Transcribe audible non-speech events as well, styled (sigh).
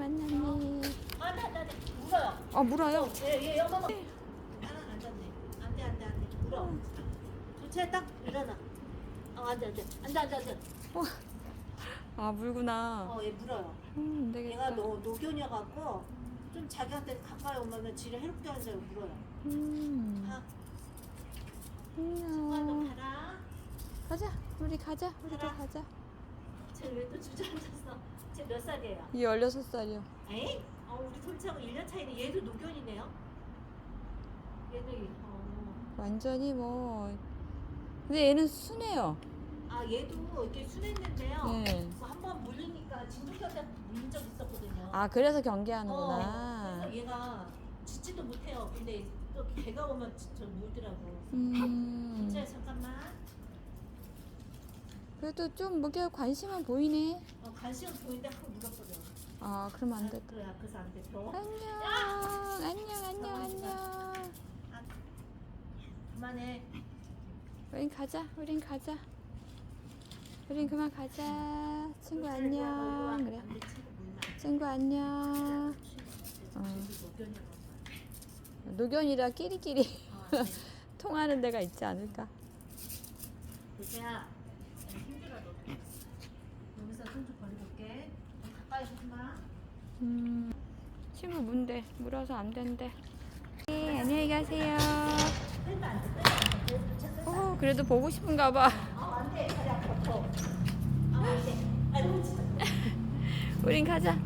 만났네. 안돼 안돼 안돼 물어요. 아 물어요? 예예 어머머. 하나 앉았네. 안 돼 안 돼 안 돼 물어. 도체 딱 일어나. 어 안돼 안 돼 안 돼 안 돼 안돼. 아 물구나. 어 얘 물어요. 음, 안 되겠다. 얘가 노 노견이어갖고 좀 자기한테 가까이 오면은 지를 해롭게 하는 줄 물어요. 음. 가. 안녕. 가라. 가자. 우리 가자. 우리도 가라. 가자. 쟤 왜 또 주저앉았어? 쟤 몇 살이에요? 이 16살이요. 에이? 어 우리 솔치하고 1년 차이네. 얘도 노견이네요. 얘도 이- 어. 완전히 뭐. 근데 얘는 순해요. 아 얘도 이렇게 순했는데요. 네. 뭐 한번 물리니까 진돗개한테 물린 적 있었거든요. 아 그래서 어, 경계하는구나. 그래서 얘가 짖지도 못해요. 근데 또 개가 오면 진짜 물더라고. 음. 진짜. 그래도 좀 뭐게 관심은 보이네. 어, 간식은 보이는데 하고 물어버려. 아 그러면 안 돼. 아, 그래 그래서 안 돼. 더. 안녕. 안녕 안녕 안녕. 아, 그만해. 우린 가자. 우린 가자. 우린 그만 가자. 친구 안녕. 그래. 친구 안녕. 어. 노견이라 끼리끼리 (laughs) 통하는 데가 있지 않을까? 대세야, 힘들어 너. 여기서 손 좀 버리고 올게. 가까이 오지 마. 음, 친구 문대 물어서 안 된대. 네, 안녕히 가세요. 안 돼. 그래도 오, 그래도 보고 싶은가 봐. (laughs) 우린 가자.